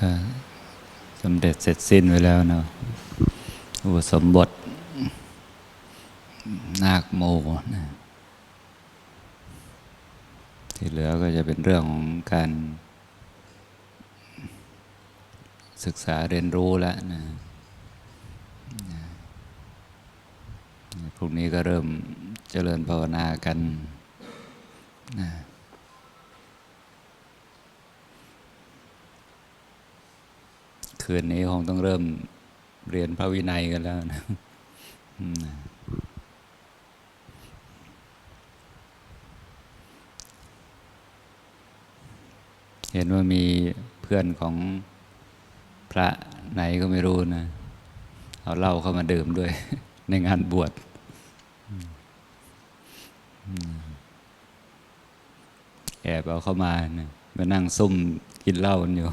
ก็สำเร็จเสร็จสิ้นไปแล้วเนาะอุปสมบท นาคโมนะที่เหลือก็จะเป็นเรื่องของการศึกษาเรียนรู้แล้วนะพรุ่งนี้ก็เริ่มเจริญภาวนากันนะ คืนนี้คงต้องเริ่มเรียนพระวินัยกันแล้วนะเห็นว่ามีเพื่อนของพระไหนก็ไม่รู้นะ เอาเหล้าเข้ามาดื่มด้วย ในงานบวชแอบเอาเข้ามานะมานั่งซุ่มกินเหล้ากันอยู่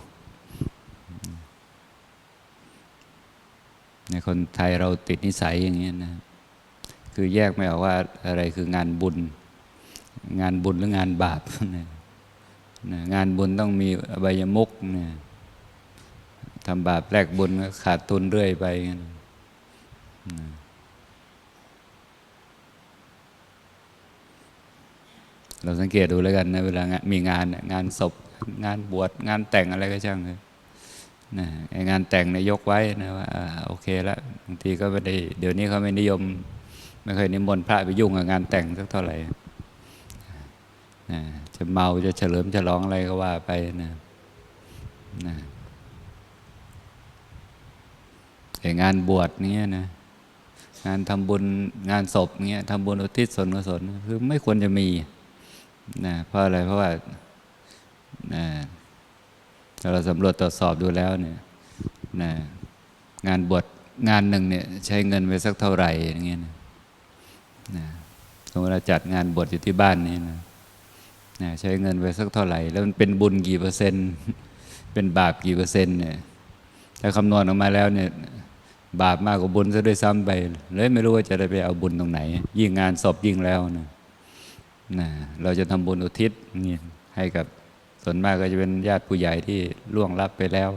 ใน คนไทยเราติดนิสัยอย่างนี้นะคือแยกไม่ออกว่าอะไรคืองานบุญ งานบุญหรืองานบาปนะงานบุญต้องมีอบายมุกนะทำบาปแลกบุญก็ขาดทุนเรื่อยไปนะเราสังเกตดูแล้วกันนะเวลามีงาน งานศพ งานบวชงานแต่งอะไรก็ช่างเลย นะงานแต่งนี่ยยกไว้นะว่าโอเคแล้วบางทีก็ไม่ได้เดี๋ยวนี้เขาไม่นิยม ไม่เคยนิมนต์พระไปยุ่งกับงานแต่งสักเท่าไหร่นะจะเมาจะเฉลิมฉลองอะไรก็ว่าไปนะนะไอ้งานบวชเนี้ยนะงานทำบุญงานศพเนี้ยทำบุญอุทิศส่วนกุศลคือไม่ควรจะมีนะเพราะอะไรเพราะว่านะ ถ้าเราสำรวจตรวจสอบดูแล้วเนี่ยนะงานบวชงานหนึ่งเนี่ยใช้เงินไปสักเท่าไหร่อย่างเงี้ยนะนะสมมติเราจัดงานบวชอยู่ที่บ้านนี่นะนะใช้เงินไปสักเท่าไหร่ แล้วมันเป็นบุญกี่เปอร์เซ็นต์ เป็นบาปกี่เปอร์เซ็นต์เนี่ยถ้าคำนวณออกมาแล้วเนี่ยบาปมากกว่าบุญซะด้วยซ้ำไปเลยไม่รู้ว่าจะได้ไปเอาบุญตรงไหน ยิ่งงานศพยิ่งแล้วนะนะเราจะทำบุญอุทิศเนี่ยให้กับ ส่วนมากก็จะเป็นญาติผู้ใหญ่ที่ล่วงลับไปแล้ว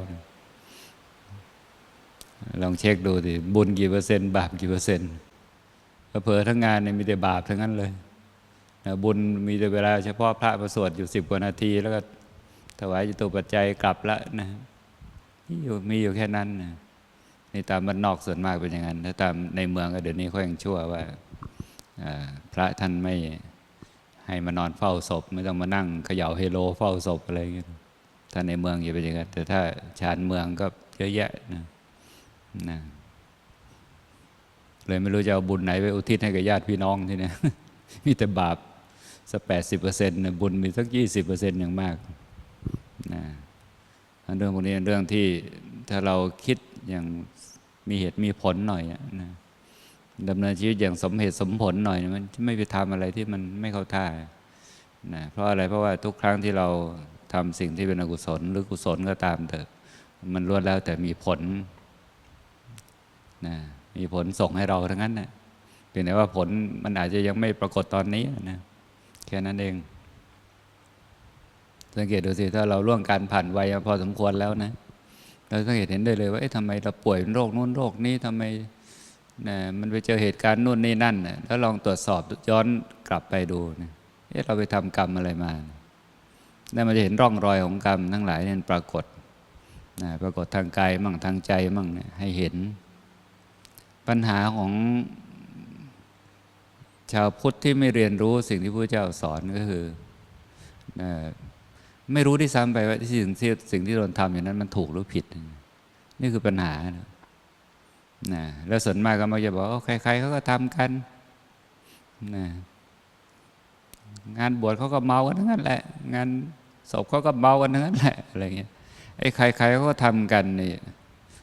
ลองเช็คดูสิบุญกี่เปอร์เซ็นต์บาปกี่เปอร์เซ็นต์เผลอทั้งงานเนี่ยมีแต่บาปทั้งนั้นเลยนะบุญมีแต่เวลาเฉพาะพระประสวดอยู่สิบกว่านาที แล้วก็ถวายจตุปัจจัยกลับละนะมีอยู่มีอยู่แค่นั้นนะนี่ตามบ้านนอกส่วนมากเป็นอย่างนั้นถ้าตามในเมืองก็เดี๋ยวนี้เขายังชั่วว่าพระท่านไม่ ให้มานอนเฝ้าศพ ไม่ต้องมานั่งเขย่าเฮโลเฝ้าศพอะไรอย่างเงี้ยถ้าในเมืองอย่าเป็นอย่างนั้นแต่ถ้าชานเมืองก็เยอะแยะนะนะเลยไม่รู้จะเอาบุญไหนไปอุทิศให้กับญาติพี่น้องที่เนี่ยมีแต่บาปสักแปดสิบเปอร์เซ็นต์บุญมีสักยี่สิบเปอร์เซ็นต์อย่างมากนะเรื่องพวกนี้เป็นเรื่องที่ถ้าเราคิดอย่างมีเหตุมีผลหน่อยนะ ดำเนินชีวิตอย่างสมเหตุสมผลหน่อยมันไม่ไปทำอะไรที่มันไม่เข้าท่านะเพราะอะไรเพราะว่าทุกครั้งที่เราทำสิ่งที่เป็นอกุศล หรือกุศลก็ตามเถอะ มันล้วนแล้วแต่มีผลนะมีผลส่งให้เราทั้งนั้นนะเพียงแต่ว่าผลมันอาจจะยังไม่ปรากฏตอนนี้นะแค่นั้นเอง สังเกตดูสิถ้าเราล่วงการผ่านวัยพอสมควรแล้วนะเราสังเกตเห็นได้เลยว่าเอ๊ะทำไมเราป่วยโรคนู้นโรคนี้ทำไม นะมันไปเจอเหตุการณ์นู่นนี่นั่นนะแล้วลองตรวจสอบย้อนกลับไปดูนะเอ๊ะเราไปทำกรรมอะไรมานั่นมันจะเห็นร่องรอยของกรรมทั้งหลายนี่ปรากฏนะปรากฏทางกายมั่งทางใจมั่งเนี่ยให้เห็น ปัญหาของชาวพุทธที่ไม่เรียนรู้สิ่งที่พระเจ้าสอนก็คือนะไม่รู้ที่ซ้ำไปว่าสิ่งที่สิ่งที่เราทำอย่างนั้นมันถูกหรือผิด นี่คือปัญหานะ นะแล้วส่วนมากก็มักจะบอกว่าใครๆเขาก็ทำกันนะงานบวชเขาก็เมากันทั้งนั้นแหละ งานศพเขาก็เมากันทั้งนั้นแหละอะไรเงี้ยไอ้ใครๆเขาก็ทำกันนี่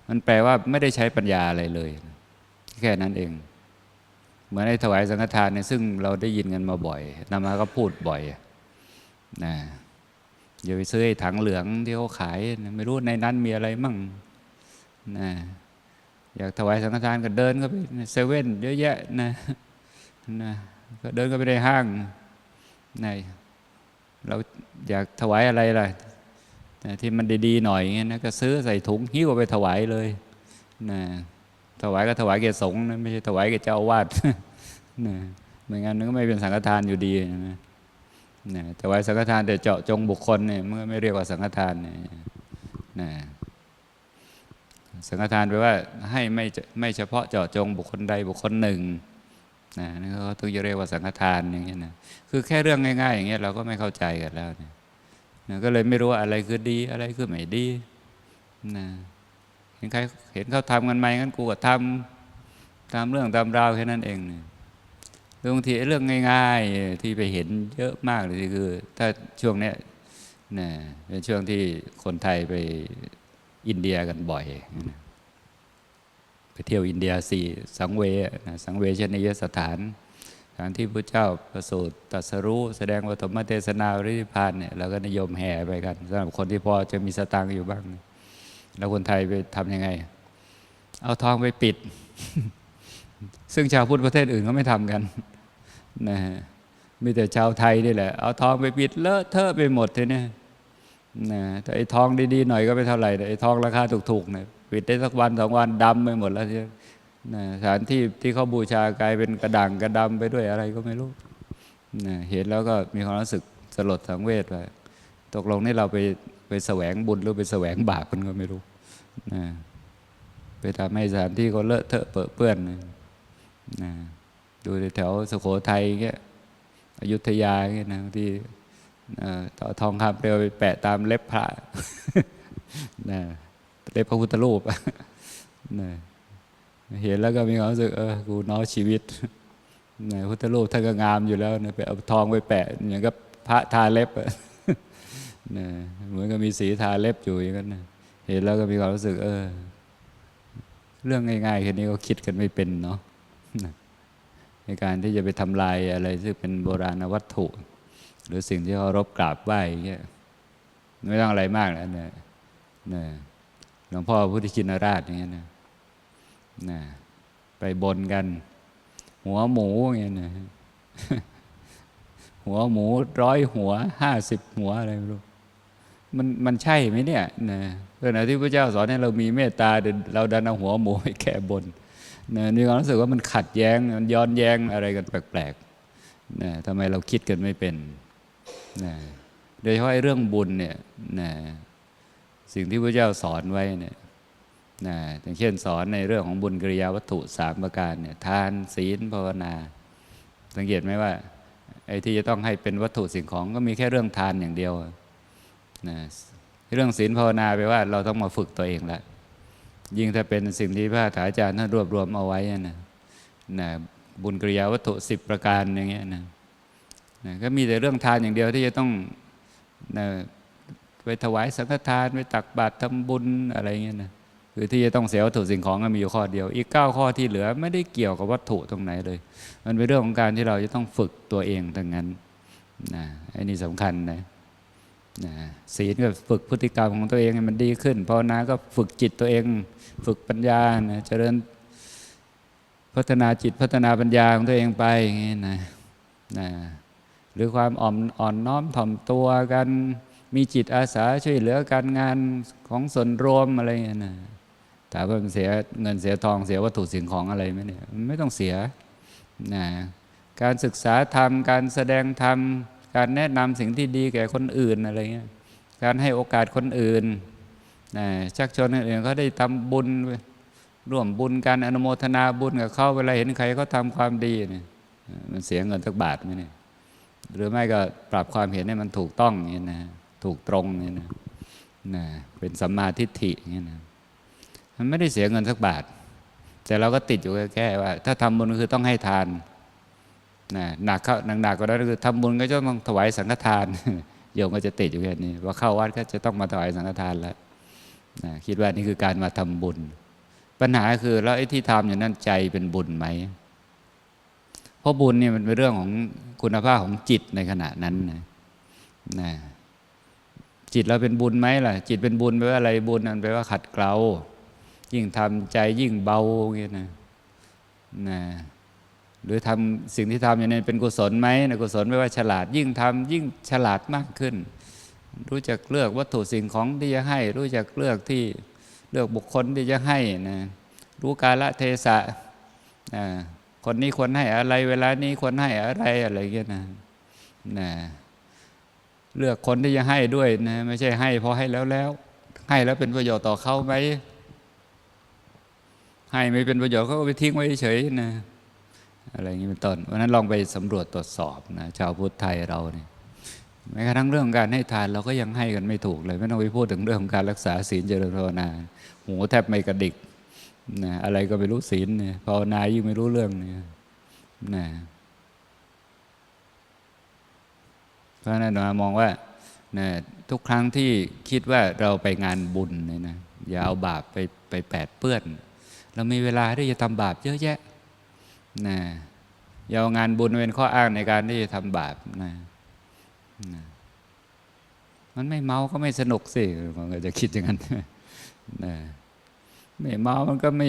มันแปลว่าไม่ได้ใช้ปัญญาอะไรเลย แค่นั้นเอง เหมือนไอ้ถวายสังฆทานเนี่ยซึ่งเราได้ยินกันมาบ่อยนำมาก็พูดบ่อยนะอย่าไปซื้อไอ้ถังเหลืองที่เขาขาย ไม่รู้ในนั้นมีอะไรมั่งนะ อยากถวายสังฆทานก็เดินก็ไปเซเว่นเยอะแยะนะนะก็เดินก็ไปในห้างในเราอยากถวายอะไรล่ะนะที่มันดีๆหน่อยอย่างเงี้ยนะก็ซื้อใส่ถุงหิ้วไปถวายเลยนะถวายก็ถวายแก่สงฆ์นะไม่ใช่ถวายแก่เจ้าอาวาสนะไม่งั้นมันก็ไม่เป็นสังฆทานอยู่ดีนะนะถวายสังฆทานแต่เจาะจงบุคคลเนี่ยมันก็ไม่เรียกว่าสังฆทานเนี่ยนะ สังฆทานแปลว่าให้ไม่เฉไม่เฉพาะเจาะจงบุคคลใดบุคคลหนึ่งนะนั่นก็ต้องเรียกว่าสังฆทานอย่างเงี้ยนะคือแค่เรื่องง่าย ๆ อย่างเงี้ยเราก็ไม่เข้าใจกันแล้วเนี่ยนะก็เลยไม่รู้ว่าอะไรคือดีอะไรคือไม่ดีนะเห็นใครเห็นเขาทำกันไหมงั้นกูก็ทำตามเรื่องตามราวแค่นั้นเองเนี่ยบางทีเรื่องง่าย ๆที่ไปเห็นเยอะมากเลยคือ ถ้าช่วงเนี้ยนะเป็นช่วงที่คนไทยไป อินเดียกันบ่อย ไปเที่ยวอินเดียสี่สังเวสังเวชนียสถานสถานที่พระเจ้าประสูติตรัสรู้แสดงวัตมเทศนาริพานเนี่ยเราก็นิยมแห่ไปกันสำหรับคนที่พอจะมีสตางค์อยู่บ้าง แล้วคนไทยไปทำยังไง เอาทองไปปิด ซึ่งชาวพุทธประเทศอื่นเขาไม่ทำกันนะฮะมีแต่ชาวไทยนี่แหละ เอาทองไปปิดเลอะเทอะไปหมดทีนี้ นะแต่ไอ้ทองดีๆหน่อยก็ไม่เท่าไหร่แต่ไอ้ทองราคาถูกๆเนี่ยปิดได้สักวันสองวันดำไปหมดแล้วทีนี้นะสถานที่ที่เขาบูชากลายเป็นกระด่างกระดำไปด้วยอะไรก็ไม่รู้นะเห็นแล้วก็มีความรู้สึกสลดสังเวชไปตกลงนี่เราไปไปแสวงบุญหรือไปแสวงบาปกันก็ไม่รู้นะไปทำให้สถานที่เขาเลอะเทอะเปื้อนเปื้อนนะดูแถวสุโขทัยเงี้ยอยุธยาเงี้ยนะที่ ต่อทองคำเปลวไปแปะตามเล็บพระนะเล็บพระพุทธรูปนะเห็นแล้วก็มีความรู้สึกเออกูน้อยชีวิตนะพุทธรูปท่านก็งามอยู่แล้วนะไปเอาทองไปแปะอย่างกับพระทาเล็บนะเหมือนกับมีสีทาเล็บอยู่อย่างนั้นนะเห็นแล้วก็มีความรู้สึก เออ เรื่องง่ายๆแค่นี้ก็คิดกันไม่เป็นเนาะนะในการที่จะไปทำลายอะไรซึ่งเป็นโบราณวัตถุ หรือสิ่งที่เคารพกราบไหว้เงี้ยไม่ต้องอะไรมากแล้วเนี่ยนะหลวงพ่อพุทธชินราชอย่างเงี้ยนะนะไปบนกัน หัวหมูอย่างเงี้ยนะหัวหมูร้อยหัวห้าสิบหัวอะไรไม่รู้มันมันใช่ไหมเนี่ยนะเรื่องไหนที่พระเจ้าสอนให้เรามีเมตตาเราดันเอาหัวหมูไปแก่บนนะนี่ความรู้สึกว่ามันขัดแย้งมันย้อนแย้งอะไรกันแปลกๆนะทำไมเราคิดกันไม่เป็น นะโดยเฉพาะไอ้เรื่องบุญเนี่ยนะสิ่งที่พระเจ้าสอนไว้เนี่ยนะอย่างเช่นสอนในเรื่องของบุญกิริยาวัตถุสามประการเนี่ยทานศีลภาวนา สังเกตไหมว่าไอ้ที่จะต้องให้เป็นวัตถุสิ่งของก็มีแค่เรื่องทานอย่างเดียวนะเรื่องศีลภาวนาไปว่าเราต้องมาฝึกตัวเองละยิ่งถ้าเป็นสิ่งที่พระถาอาจารย์ท่านรวบรวมเอาไว้นะนะบุญกิริยาวัตถุสิบประการอย่างเงี้ยนะ นะก็มีแต่เรื่องทานอย่างเดียวที่จะต้องนะไปถวายสังฆทานไปตักบาตรทำบุญอะไรเงี้ยนะคือที่จะต้องเสียวัตถุสิ่งของก็มีอยู่ข้อเดียว อีกเก้าข้อที่เหลือไม่ได้เกี่ยวกับวัตถุตรงไหนเลย มันเป็นเรื่องของการที่เราจะต้องฝึกตัวเองทั้งนั้นนะอันนี้สำคัญนะนะศีลก็ฝึกพฤติกรรมของตัวเองให้มันดีขึ้นภาวนาก็ฝึกจิตตัวเอง ฝึกปัญญานะเจริญพัฒนาจิตพัฒนาปัญญาของตัวเองไปอย่างนี้นะนะ หรือความอ่อนอ่อนน้อมถ่อมตัวกัน มีจิตอาสาช่วยเหลือการงานของส่วนรวมอะไรเงี้ยนะถามว่ามันเสียเงินเสียทองเสียวัตถุสิ่งของอะไรไหมเนี่ยไม่ต้องเสียนะการศึกษาธรรม การแสดงธรรม การแนะนำสิ่งที่ดีแก่คนอื่นอะไรเงี้ยการให้โอกาสคนอื่นนะชักชวนคนอื่นเขาได้ทำบุญร่วมบุญการอนุโมทนาบุญกับเขาเวลาเห็นใครเขาทำความดีเนี่ยมันเสียเงินสักบาทไหมเนี่ย หรือไม่ก็ปรับความเห็นให้มันถูกต้องอย่างนี้นะถูกตรงอย่างนี้นะนะเป็นสัมมาทิฏฐิอย่างนี้นะมันไม่ได้เสียเงินสักบาท แต่เราก็ติดอยู่แค่ว่า ถ้าทำบุญก็คือต้องให้ทานนะหนักเข้าหนักๆก็ได้คือทำบุญก็จะต้องถวายสังฆทานโยมก็จะติดอยู่แค่นี้ว่าเข้าวัดก็จะต้องมาถวายสังฆทานแล้วนะคิดว่านี่คือการมาทำบุญ ปัญหาคือแล้วไอ้ที่ทำอย่างนั้นใจเป็นบุญไหม ราะบุญเนี่ยมันเป็นเรื่องของคุณภาพของจิตในขณะนั้นนะนะจิตเราเป็นบุญไหมล่ะ จิตเป็นบุญแปลว่าอะไรบุญนั่นแปลว่าขัดเกลายิ่งทำใจยิ่งเบาอย่างนี้นะนะหรือทำสิ่งที่ทำอย่างนี้เป็นกุศลไหมนะกุศลแปลว่าฉลาด ยิ่งทำยิ่งฉลาดมากขึ้น รู้จักเลือกวัตถุสิ่งของที่จะให้ รู้จักเลือกที่เลือกบุคคลที่จะให้นะรู้กาละเทศะนะ คนนี้ควรให้อะไร เวลานี้ควรให้อะไรอะไรเงี้ยนะนะเลือกคนที่จะให้ด้วยนะ ไม่ใช่ให้พอให้แล้วแล้ว ให้แล้วเป็นประโยชน์ต่อเขาไหมให้ไม่เป็นประโยชน์เขาก็ไปทิ้งไว้เฉยนะอะไรอย่างนี้เป็นต้นวันนั้นลองไปสำรวจตรวจสอบนะชาวพุทธไทยเราเนี่ยแม้กระทั่งเรื่องการให้ทานเราก็ยังให้กันไม่ถูกเลย ไม่ต้องไปพูดถึงเรื่องของการรักษาศีลเจริญภาวนาหูแทบไม่กระดิก นะอะไรก็ไม่รู้ศีลเนี่ยภาวนายิ่งไม่รู้เรื่องเนี่ยนะเพราะนั้นมามองว่านะทุกครั้งที่คิดว่าเราไปงานบุญเนี่ยนะอย่าเอาบาปไปไปแปดเปื้อน เรามีเวลาที่จะทำบาปเยอะแยะนะอย่าเอางานบุญเป็นข้ออ้างในการที่จะทำบาปนะนะมันไม่เมาก็ไม่สนุกสิมันก็จะคิดอย่างนั้นนะ ไม่เมามันก็ไม่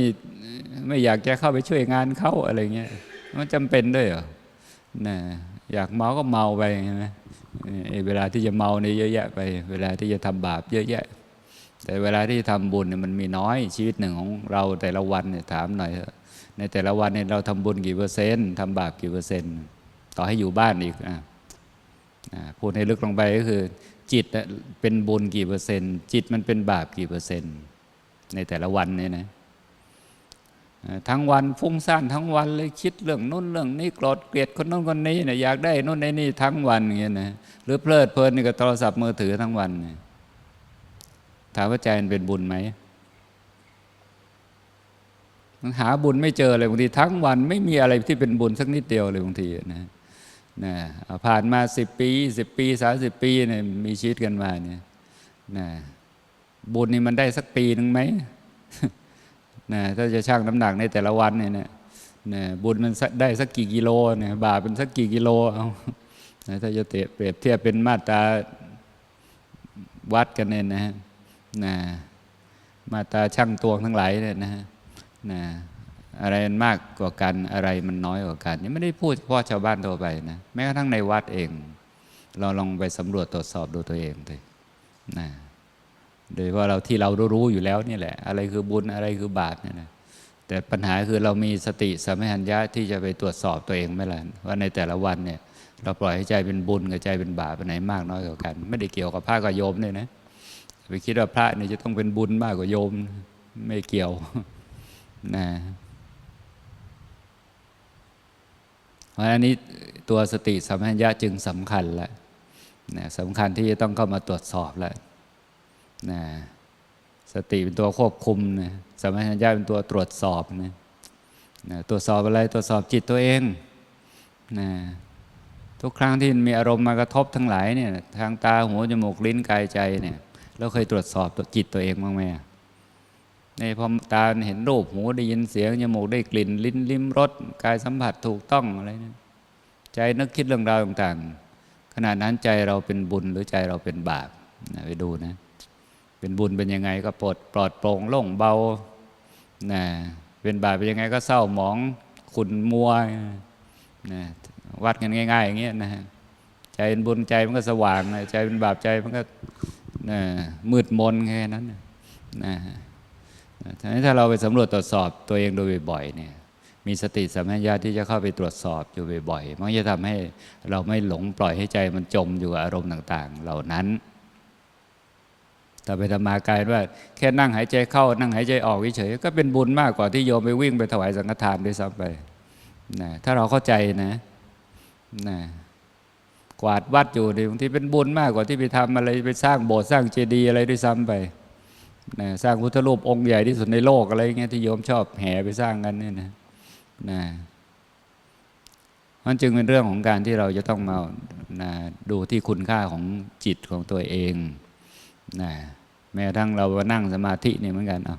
ไม่อยากจะเข้าไปช่วยงานเขาอะไรเงี้ยมันจำเป็นด้วยเหรอนะอยากเมาก็เมาไปใช่ไหมเอ่อเวลาที่จะเมาเนี่ยเยอะแยะไป เวลาที่จะทำบาปเยอะแยะ แต่เวลาที่ทำบุญเนี่ยมันมีน้อยชีวิตหนึ่งของเราแต่ละวันเนี่ยถามหน่อยในแต่ละวันเนี่ยเราทำบุญกี่เปอร์เซ็นต์ทำบาปกี่เปอร์เซ็นต์ ต่อให้อยู่บ้านอีกอะพูดให้ลึกลงไปก็คือ จิตเป็นบุญกี่เปอร์เซ็นต์ จิตมันเป็นบาปกี่เปอร์เซ็นต์ ในแต่ละวันเนี่ยนะทั้งวันฟุ้งซ่านทั้งวันเลยคิดเรื่องนู้นเรื่องนี้โกรธเกลียดคนนู้นคนนี้เนี่ยอยากได้นู้นได้นี่ทั้งวันอย่างเงี้ยนะหรือเพลิดเพลินกับโทรศัพท์มือถือทั้งวันถามว่าใจมันเป็นบุญไหมมันหาบุญไม่เจอเลยบางทีทั้งวันไม่มีอะไรที่เป็นบุญสักนิดเดียวเลยบางทีนะนะผ่านมาสิบปีสิบปีสาสิบปีเนี่ยมีชีวิตกันมาเนี่ยนะ บุญนี่มันได้สักปีหนึ่งไหมนะถ้าจะชั่งน้ำหนักในแต่ละวันเนี่ยนะนะบุญมันได้สักกี่กิโลเนี่ยบาปเป็นสักกี่กิโลเอานะถ้าจะเตะเปรียบเทียบเป็นมาตราวัดกันเนี่ยนะฮะนะมาตราช่างตวงทั้งหลายเนี่ยนะฮะนะอะไรมันมากกว่ากันอะไรมันน้อยกว่ากันนี่ไม่ได้พูดเฉพาะชาวบ้านทั่วไปนะแม้กระทั่งในวัดเอง เราลองไปสำรวจตรวจสอบดูตัวเองเลยนะ โดยเฉพาเราที่เรารู้อยู่แล้วนี่แหละ อะไรคือบุญอะไรคือบาปเนี่ยนะแต่ปัญหาคือเรามีสติสัมปชัญญะที่จะไปตรวจสอบตัวเองไหมล่ะว่าในแต่ละวันเนี่ย เราปล่อยให้ใจเป็นบุญกับใจเป็นบาปไปไหนมากน้อยกว่ากัน ไม่ได้เกี่ยวกับพระกับโยมเนี่ยนะไปคิดว่าพระเนี่ยจะต้องเป็นบุญมากกว่าโยมไม่เกี่ยวนะเพราะฉะนั้นนี้ตัวสติสัมปชัญญะจึงสำคัญแล้วนะสำคัญที่จะต้องเข้ามาตรวจสอบแล้ว นะสติเป็นตัวควบคุมนะสมปชัญญะเป็นตัวตรวจสอบนะนะตรวจสอบอะไรตรวจสอบจิตตัวเองนะทุกครั้งที่มีอารมณ์มากระทบทั้งหลายเนี่ยทางตาหูจมูกลิ้นกายใจเนี่ยเราเคยตรวจสอบจิตตัวเองบ้างไหมในพอตาเห็นรูปหูได้ยินเสียงจมูกได้กลิ่น ลิ้นลิ้มรสกายสัมผัสถูกต้องอะไรนี่ใจนึกคิดเรื่องราวต่างๆขณะนั้นใจเราเป็นบุญหรือใจเราเป็นบาปนะไปดูนะ เป็นบุญเป็นยังไงก็ปลดปลอดโปร่งโล่งเบานะเป็นบาปเป็นยังไงก็เศร้าหมองขุ่นมัวนะวัดกันง่าย ๆ อย่างเงี้ยนะฮะใจเป็นบุญใจมันก็สว่างนะใจเป็นบาปใจมันก็นะมืดมนแค่นั้นนะนะทีนี้ถ้าเราไปสำรวจตรวจสอบตัวเองโดยบ่อยๆเนี่ยมีสติสัมปชัญญะที่จะเข้าไปตรวจสอบอยู่บ่อยๆ มันจะทำให้เราไม่หลงปล่อยให้ใจมันจมอยู่กับอารมณ์ต่าง ๆ เหล่านั้น แต่ไปทำมากลายว่าแค่นั่งหายใจเข้า นั่งหายใจออกเฉยๆก็เป็นบุญมากกว่าที่โยมไปวิ่งไปถวายสังฆทานด้วยซ้ำไปนะถ้าเราเข้าใจนะนะกวาดวัดอยู่เนี่ยบางทีเป็นบุญมากกว่าที่ไปทำอะไรไปสร้างโบสถ์สร้างเจดีย์อะไรด้วยซ้ำไปนะสร้างพุทธรูปองค์ใหญ่ที่สุดในโลกอะไรเงี้ยที่โยมชอบแห่ไปสร้างกันเนี่ยนะนะมันจึงเป็นเรื่องของการที่เราจะต้องมานะดูที่คุณค่าของจิตของตัวเองนะ ม้กระทั่งเรานั่งสมาธิเนี่ยเหมือนกันเอา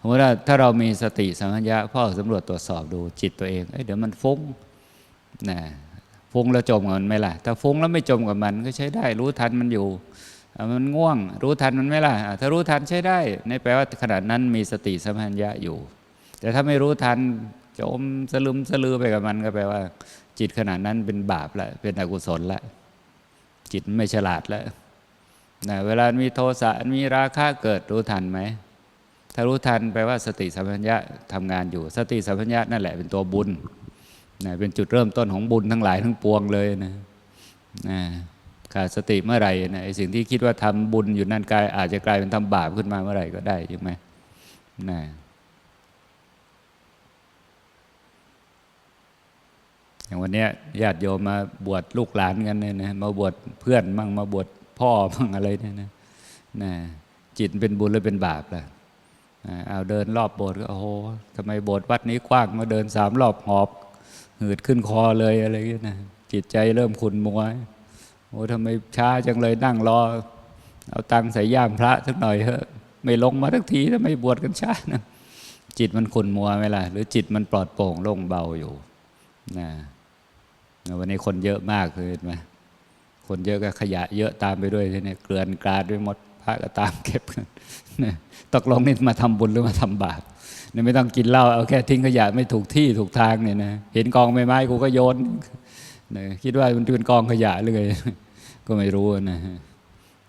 สมมติว่าถ้าเรามีสติสัมปชัญญะพ่อสำรวจตรวจสอบดูจิตตัวเองเอ้ยเดี๋ยวมันฟุ้งนะฟุ้งแล้วจมกับมันไหมล่ะ ถ้าฟุ้งแล้วไม่จมกับมันก็ใช้ได้ รู้ทันมันอยู่ มันง่วง รู้ทันมันไหมล่ะอะถ้ารู้ทันใช้ได้ในแปลว่าขณะนั้นมีสติสัมปชัญญะอยู่ แต่ถ้าไม่รู้ทันจมสลืมสลือไปกับมันก็แปลว่า จิตขณะนั้นเป็นบาปละเป็นอกุศลละจิตไม่ฉลาดแล้ว นะเวลามีโทสะมีราคะเกิดรู้ทันไหมถ้ารู้ทันแปลว่าสติสัมปชัญญะทำงานอยู่ สติสัมปชัญญะนั่นแหละเป็นตัวบุญนะเป็นจุดเริ่มต้นของบุญทั้งหลายทั้งปวงเลยนะนะขาดสติเมื่อไหร่นะไอสิ่งที่คิดว่าทำบุญอยู่นั่นกลาย อาจจะกลายเป็นทำบาปขึ้นมาเมื่อไหร่ก็ได้ใช่ไหมนะอย่างวันนี้ญาติโยมมาบวชลูกหลานกันเนี่ยนะมาบวชเพื่อนมั่งมาบวช พ่อมั่งอะไรเนี่ยนะนะจิตเป็นบุญหรือเป็นบาปล่ะอ่าเอาเดินรอบโบสถ์ก็โอ้โหทำไมโบสถ์วัดนี้กว้างมาเดินสามรอบหอบหืดขึ้นคอเลยอะไรอย่างเงี้ยนะจิตใจเริ่มขุนมัวโอ้ทำไมช้าจังเลยนั่งรอ เอาตังใส่ย่ามพระสักหน่อยเถอะไม่ลงมาทักทีทำไมบวชกันช้านะจิตมันขุนมัวไหมล่ะ หรือจิตมันปลอดโปร่งโล่งเบาอยู่นะวันนี้คนเยอะมากเลยเห็นไหม คนเยอะก็ขยะเยอะตามไปด้วยทีนี้เกลื่อนกลาดไปหมดพระก็ตามเก็บกันตกลงนี่มาทำบุญหรือมาทำบาปเนี่ยไม่ต้องกินเหล้าเอาแค่ทิ้งขยะไม่ถูกที่ถูกทางเนี่ยนะเห็นกองใบไม้กูก็โยนนะคิดว่ามันเป็นกองขยะหรือไงก็ไม่รู้นะ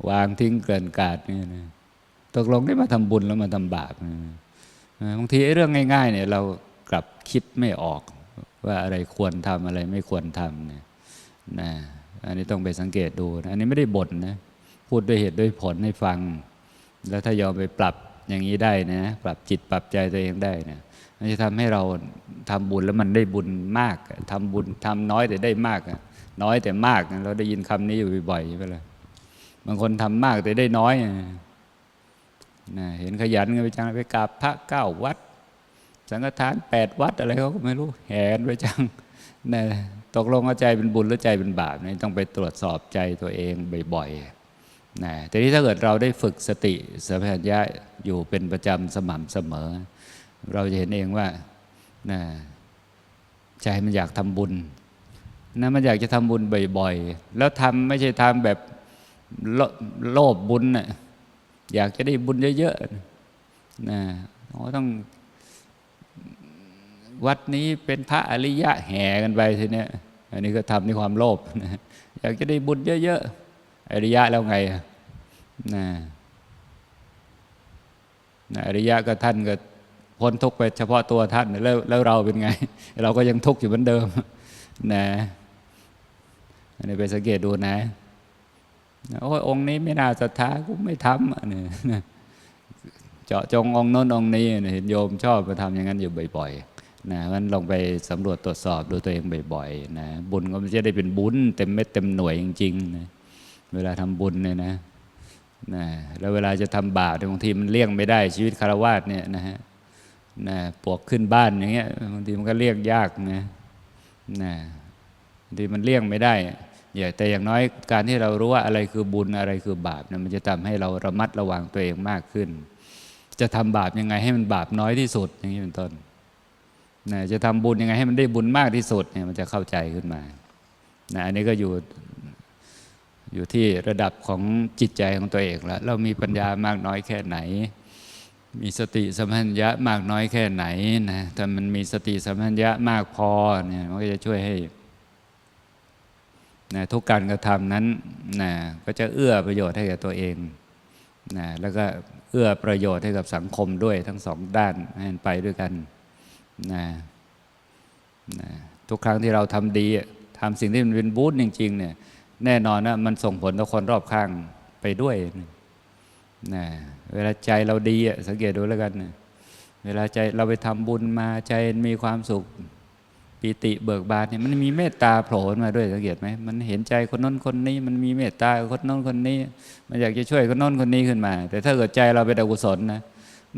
วางทิ้งเกลื่อนกลาดเนี่ยนะตกลงได้มาทำบุญแล้วมาทำบาปนะบางทีไอ้เรื่องง่าย ๆ เนี่ย เรากลับคิดไม่ออกว่าอะไรควรทำอะไรไม่ควรทำเนี่ยนะ อันนี้ต้องไปสังเกตดูนะอันนี้ไม่ได้บ่นนะ พูดด้วยเหตุด้วยผลให้ฟัง แล้วถ้ายอมไปปรับอย่างนี้ได้นะ ปรับจิตปรับใจตัวเองได้นะมันจะทำให้เราทำบุญแล้วมันได้บุญมากทำบุญทำน้อยแต่ได้มาก น้อยแต่มาก เราได้ยินคำนี้อยู่บ่อยๆใช่ไหมล่ะบางคนทำมากแต่ได้น้อยนะเห็นขยันกันไปจังไปกราบพระเก้าวัด สังฆทานแปดวัดอะไรเขาก็ไม่รู้แหนไปจังนะ ตกลงว่าใจเป็นบุญหรือใจเป็นบาปนี่ต้องไปตรวจสอบใจตัวเองบ่อยๆนะแต่ที่ถ้าเกิดเราได้ฝึกสติสัมปชัญญะอยู่เป็นประจำสม่ำเสมอ เราจะเห็นเองว่านะใจมันอยากทำบุญนะมันอยากจะทำบุญบ่อยๆ แล้วทำไม่ใช่ทำแบบโลโลภบุญนะ่ะอยากจะได้บุญเยอะๆนะต้องวัดนี้เป็นพระอริยะแห่กันไปทีเนี้ย อันนี้ก็ทำในความโลภอยากจะได้บุญเยอะๆอริยะแล้วไงนะนะอริยะก็ท่านก็พ้นทุกข์ไปเฉพาะตัวท่านแล้วแล้วเราเป็นไง เราก็ยังทุกข์อยู่เหมือนเดิมนะอันนี้ไปสังเกตดูนะโอ้ยองค์นี้ไม่น่าศรัทธากูไม่ทำอันนี้นะเจาะจงองค์น้นองค์นี้เห็นโยมชอบมาทำอย่างนั้นอยู่บ่อย ๆ นะมันลองไปสำรวจตรวจสอบดูตัวเองบ่อยๆนะบุญก็จะได้เป็นบุญเต็มเม็ดเต็มหน่วยจริงๆนะเวลาทำบุญเนี่ยนะนะแล้วเวลาจะทำบาปบางทีมันเลี่ยงไม่ได้ชีวิตคารวาสเนี่ยนะฮะนะปวกขึ้นบ้านอย่างเงี้ยบางทีมันก็เลี่ยงยากนะนะบางทีมันเลี่ยงไม่ได้อย่าแต่อย่างน้อยการที่เรารู้ว่าอะไรคือบุญอะไรคือบาปเนี่ยมันจะทำให้เราระมัดระวังตัวเองมากขึ้น จะทำบาปยังไงให้มันบาปน้อยที่สุดอย่างนี้เป็นต้น นะจะทำบุญยังไงให้มันได้บุญมากที่สุดเนี่ยมันจะเข้าใจขึ้นมานะอันนี้ก็อยู่อยู่ที่ระดับของจิตใจของตัวเองแล้วเรามีปัญญามากน้อยแค่ไหน มีสติสัมปชัญญะมากน้อยแค่ไหนนะถ้ามันมีสติสัมปชัญญะมากพอเนี่ยมันก็จะช่วยให้นะทุกการกระทำนั้นนะก็จะเอื้อประโยชน์ให้กับตัวเองนะแล้วก็เอื้อประโยชน์ให้กับสังคมด้วยทั้งสองด้านให้มันไปด้วยกัน นะนะทุกครั้งที่เราทำดีทำสิ่งที่มันเป็นบูธจริง ๆ เนี่ย แน่นอนนะมันส่งผลต่อคนรอบข้างไปด้วยนะเวลาใจเราดีสังเกตดูแล้วกันนะเวลาใจเราไปทำบุญมาใจมีความสุขปีติเบิกบานเนี่ยมันมีเมตตาโผล่มาด้วยสังเกตไหมมันเห็นใจคนน้นคนนี้ มันมีเมตตาคนน้นคนนี้ มันอยากจะช่วยคนน้นคนนี้ขึ้นมา แต่ถ้าเกิดใจเราเป็นอกุศลนะ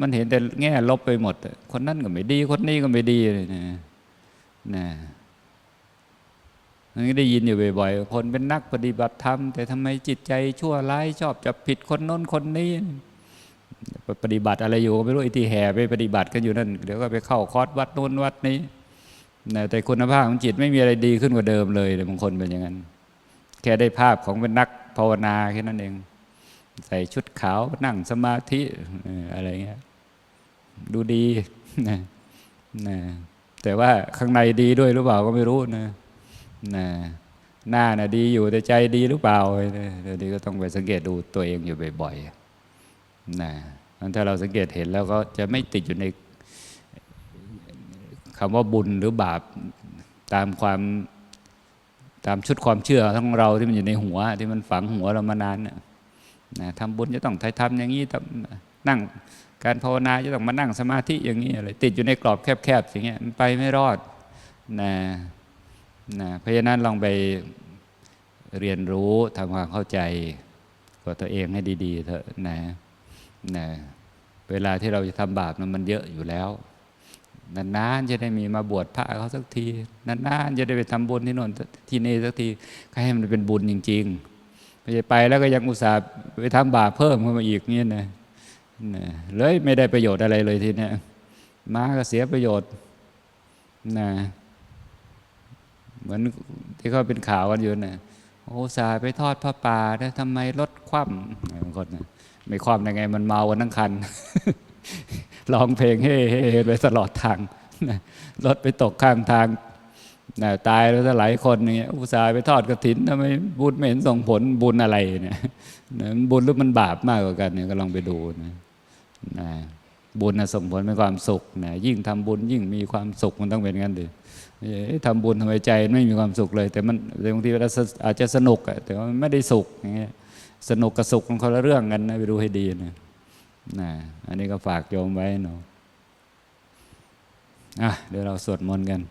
มันเห็นแต่แง่ลบไปหมด คนนั้นก็ไม่ดี คนนี้ก็ไม่ดีเลยนะนะนก็ได้ยินอยู่บ่อยๆ คนเป็นนักปฏิบัติธรรม แต่ทำไมจิตใจชั่วร้ายชอบจะผิดคนโน้นคนนี้ปฏิบัติอะไรอยู่ก็ไม่รู้ไอ้ที่แห่ไปปฏิบัติกันอยู่นั่นเดี๋ยวก็ไปเข้าคอร์สวัดโน้นวัดนี้นะแต่คุณภาพของจิตไม่มีอะไรดีขึ้นกว่าเดิมเลยบางคนเป็นอย่างนั้น แค่ได้ภาพของเป็นนักภาวนาแค่นั้นเอง ใส่ชุดขาวนั่งสมาธิอะไรเงี้ย ดูดีนะนะแต่ว่าข้างในดีด้วยหรือเปล่าก็ไม่รู้นะนะหน้าน่ะดีอยู่แต่ใจดีหรือเปล่าเดี๋ยวนี้ก็ต้องไปสังเกตดูตัวเองอยู่บ่อยๆนะงั้นถ้าเราสังเกตเห็นแล้วก็จะไม่ติดอยู่ในคำว่าบุญหรือบาปตามความตามชุดความเชื่อของเราที่มันอยู่ในหัว ที่มันฝังหัวเรามานานนะทำบุญจะต้องทำอย่างนี้นั่ง การภาวนาจะต้องมานั่งสมาธิอย่างนี้อะไรติดอยู่ในกรอบแคบๆอย่างเงี้ยมันไปไม่รอดนะนะเพราะฉะนั้นลองไปเรียนรู้ทำความเข้าใจกับตัวเองให้ดีๆเถอะนะนะเวลาที่เราจะทำบาปมันเยอะอยู่แล้วนานๆจะได้มีมาบวชพระเขาสักทีนานๆจะได้ไปทำบุญที่นนที่นี่สักทีก็ให้มันเป็นบุญจริงๆไม่ใช่ไปแล้วก็ยังอุตส่าห์ไปทำบาปเพิ่มขึ้นมาอีกเนี่ยนะ เลยไม่ได้ประโยชน์อะไรเลยทีเนี้ยมาก็เสียประโยชน์นะเหมือนที่เขาเป็นข่าวกันอยู่นะโอ้สาไปทอดพระป่าแล้วทำไมรถคว่ำบางคนนะไม่คว่ำยังไง มันเมากันทั้งคันร้องเพลงเฮ้เฮ้เฮ้ไปตลอดทางรถไปตกข้างทางนะตายแล้วหลายคนอย่างเงี้ยอุตส่าห์ไปทอดกระถินทำไมบุญไม่เห็นส่งผลบุญอะไรเนี่ยบุญหรือมันบาปมากกว่ากันเนี่ยก็ลองไปดูนะ นะบุญนะส่งผลเป็นความสุขนะยิ่งทำบุญยิ่งมีความสุขมันต้องเป็นงั้นดิทำบุญทำไมใจไม่มีความสุขเลย แต่มันบางทีเราอาจจะสนุกแต่ว่ามันไม่ได้สุขอย่างเงี้ยสนุกกับสุขมันคนละเรื่องกันนะไปดูให้ดีนะนะอันนี้ก็ฝากโยมไว้เนาะอะเดี๋ยวเราสวดมนต์กัน